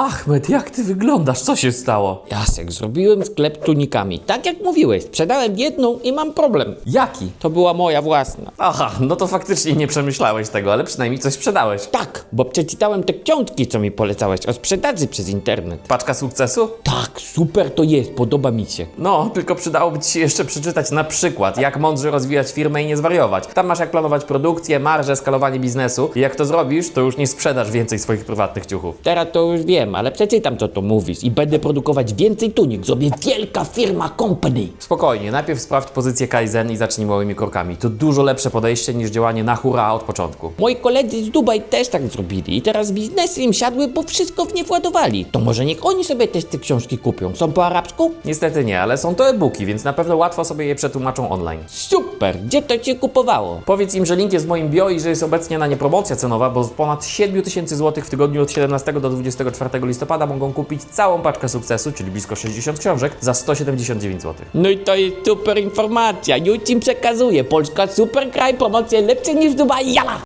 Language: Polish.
Achmed, jak ty wyglądasz? Co się stało? Jasek, zrobiłem sklep tunikami. Tak jak mówiłeś, sprzedałem jedną i mam problem. Jaki? To była moja własna. Aha, no to faktycznie nie przemyślałeś tego, ale przynajmniej coś sprzedałeś. Tak, bo przeczytałem te książki, co mi polecałeś o sprzedaży przez internet. Paczka sukcesu? Tak, super to jest, podoba mi się. No, tylko przydałoby ci się jeszcze przeczytać na przykład, jak mądrze rozwijać firmę i nie zwariować. Tam masz jak planować produkcję, marżę, skalowanie biznesu i jak to zrobisz, to już nie sprzedasz więcej swoich prywatnych ciuchów. Teraz to już wiem, ale przeczytam, co to mówisz i będę produkować więcej tunik. Zrobię wielka firma company. Spokojnie, najpierw sprawdź pozycję Kaizen i zacznij małymi krokami. To dużo lepsze podejście niż działanie na hura od początku. Moi koledzy z Dubaj też tak zrobili i teraz biznesy im siadły, bo wszystko w nie władowali. To może niech oni sobie też te książki kupią. Są po arabsku? Niestety nie, ale są to e-booki, więc na pewno łatwo sobie je przetłumaczą online. Super, gdzie to cię kupowało? Powiedz im, że link jest w moim bio i że jest obecnie na nie promocja cenowa, bo z ponad 7 tysięcy złotych w tygodniu od 17 do 24 listopada mogą kupić całą paczkę sukcesu, czyli blisko 60 książek, za 179 zł. No i to jest super informacja. Już im przekazuję. Polska super kraj, promocje lepsze niż Dubaj. Jala!